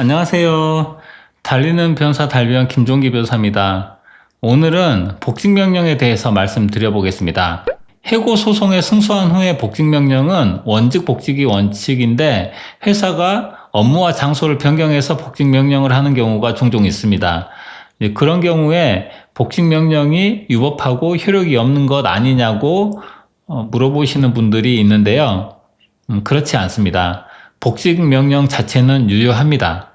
안녕하세요. 달리는 변사 달변 김종기 변사입니다. 오늘은 복직명령에 대해서 말씀드려보겠습니다. 해고 소송에 승소한 후에 복직명령은 원직 복직이 원칙인데 회사가 업무와 장소를 변경해서 복직명령을 하는 경우가 종종 있습니다. 이제 그런 경우에 복직명령이 위법하고 효력이 없는 것 아니냐고 어, 물어보시는 분들이 있는데요. 음, 그렇지 않습니다. 복직 명령 자체는 유효합니다.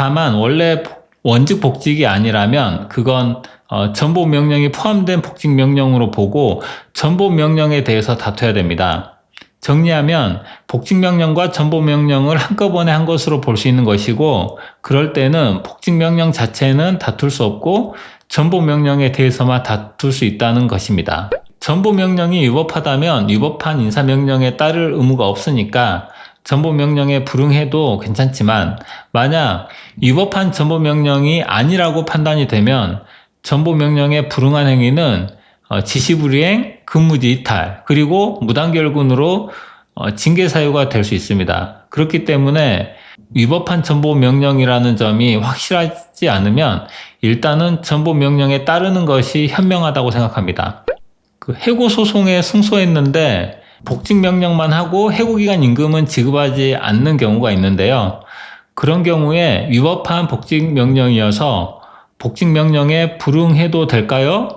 다만 원래 원직 복직이 아니라면 그건 어, 전보 명령이 포함된 복직 명령으로 보고 전보 명령에 대해서 다퉈야 됩니다. 정리하면 복직 명령과 전보 명령을 한꺼번에 한 것으로 볼 수 있는 것이고 그럴 때는 복직 명령 자체는 다툴 수 없고 전보 명령에 대해서만 다툴 수 있다는 것입니다. 전보 명령이 위법하다면 위법한 인사 명령에 따를 의무가 없으니까 전보 명령에 불응해도 괜찮지만 만약 위법한 전보 명령이 아니라고 판단이 되면 전보 명령에 불응한 행위는 어, 지시불이행, 근무지 이탈, 그리고 무단결근으로 어, 징계 사유가 될 수 있습니다. 그렇기 때문에 위법한 전보 명령이라는 점이 확실하지 않으면 일단은 전보 명령에 따르는 것이 현명하다고 생각합니다. 그 해고 소송에 승소했는데 복직 명령만 하고 해고 기간 임금은 지급하지 않는 경우가 있는데요. 그런 경우에 위법한 복직 명령이어서 복직 명령에 불응해도 될까요?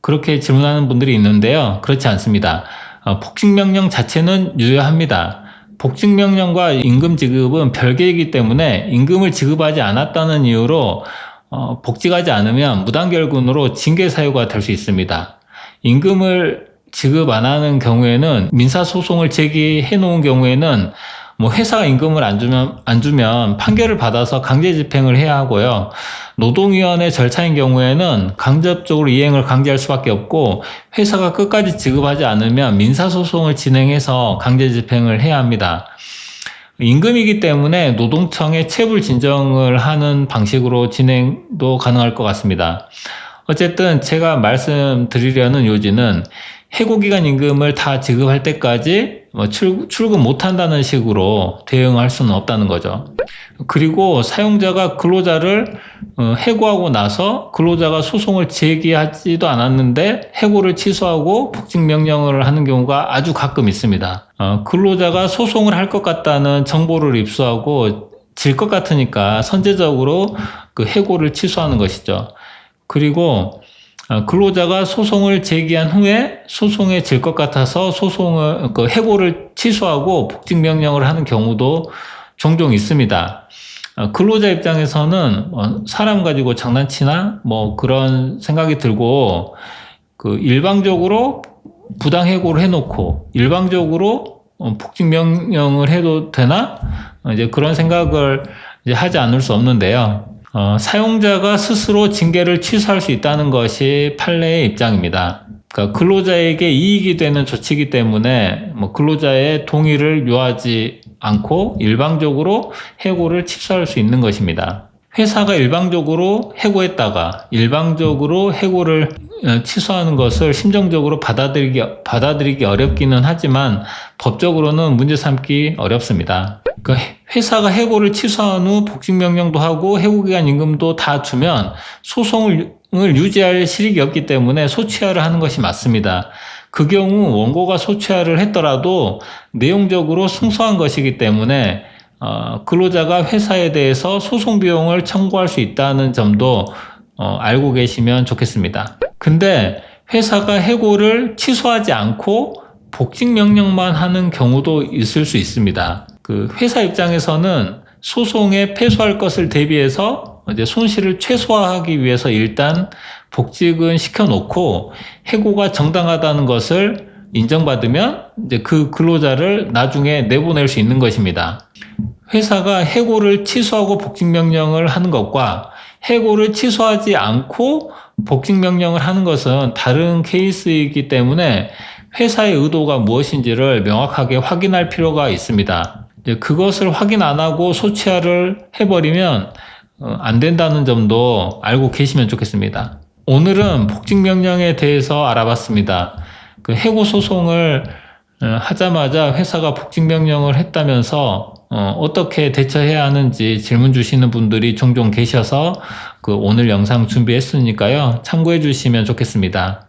그렇게 질문하는 분들이 있는데요. 그렇지 않습니다. 어, 복직 명령 자체는 유효합니다. 복직 명령과 임금 지급은 별개이기 때문에 임금을 지급하지 않았다는 이유로 어, 복직하지 않으면 무단결근으로 징계 사유가 될 수 있습니다. 임금을 지급 안 하는 경우에는 민사 소송을 제기해 놓은 경우에는 뭐 회사가 임금을 안 주면 안 주면 판결을 받아서 강제 집행을 해야 하고요. 노동위원회 절차인 경우에는 강제적으로 이행을 강제할 수밖에 없고 회사가 끝까지 지급하지 않으면 민사 소송을 진행해서 강제 집행을 해야 합니다. 임금이기 때문에 노동청에 체불 진정을 하는 방식으로 진행도 가능할 것 같습니다. 어쨌든 제가 말씀드리려는 요지는 해고기간 임금을 다 지급할 때까지 뭐 출, 출금 못 한다는 식으로 대응할 수는 없다는 거죠. 그리고 사용자가 근로자를 어, 해고하고 나서 근로자가 소송을 제기하지도 않았는데 해고를 취소하고 복직 명령을 하는 경우가 아주 가끔 있습니다. 어, 근로자가 소송을 할 것 같다는 정보를 입수하고 질 것 같으니까 선제적으로 그 해고를 취소하는 것이죠. 그리고 어, 근로자가 소송을 제기한 후에 소송에 질 것 같아서 소송을 그 해고를 취소하고 복직 명령을 하는 경우도 종종 있습니다. 어, 근로자 입장에서는 뭐 사람 가지고 장난치나 뭐 그런 생각이 들고 그 일방적으로 부당 해고를 해놓고 일방적으로 어, 복직 명령을 해도 되나 이제 그런 생각을 이제 하지 않을 수 없는데요. 어, 사용자가 스스로 징계를 취소할 수 있다는 것이 판례의 입장입니다. 그러니까 근로자에게 이익이 되는 조치이기 때문에 뭐 근로자의 동의를 요하지 않고 일방적으로 해고를 취소할 수 있는 것입니다. 회사가 일방적으로 해고했다가 일방적으로 해고를 어, 취소하는 것을 심정적으로 받아들이기, 받아들이기 어렵기는 하지만 법적으로는 문제 삼기 어렵습니다. 그 회사가 해고를 취소한 후 복직 명령도 하고 해고 기간 임금도 다 주면 소송을 유지할 실익이 없기 때문에 소취하를 하는 것이 맞습니다. 그 경우 원고가 소취하를 했더라도 내용적으로 승소한 것이기 때문에 어, 근로자가 회사에 대해서 소송 비용을 청구할 수 있다는 점도 어, 알고 계시면 좋겠습니다. 근데 회사가 해고를 취소하지 않고 복직 명령만 하는 경우도 있을 수 있습니다. 그 회사 입장에서는 소송에 패소할 것을 대비해서 이제 손실을 최소화하기 위해서 일단 복직은 시켜놓고 해고가 정당하다는 것을 인정받으면 이제 그 근로자를 나중에 내보낼 수 있는 것입니다. 회사가 해고를 취소하고 복직 명령을 하는 것과 해고를 취소하지 않고 복직 명령을 하는 것은 다른 케이스이기 때문에 회사의 의도가 무엇인지를 명확하게 확인할 필요가 있습니다. 그것을 확인 안 하고 소치화를 해버리면 어, 안 된다는 점도 알고 계시면 좋겠습니다. 오늘은 복직 명령에 대해서 알아봤습니다. 그 해고 소송을 어, 하자마자 회사가 복직 명령을 했다면서 어, 떻게 대처해야 하는지 질문 주시는 분들이 종종 계셔서 그 오늘 영상 준비했으니까요. 참고해 주시면 좋겠습니다.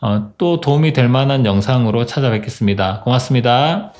어, 또 도움이 될 만한 영상으로 찾아뵙겠습니다. 고맙습니다.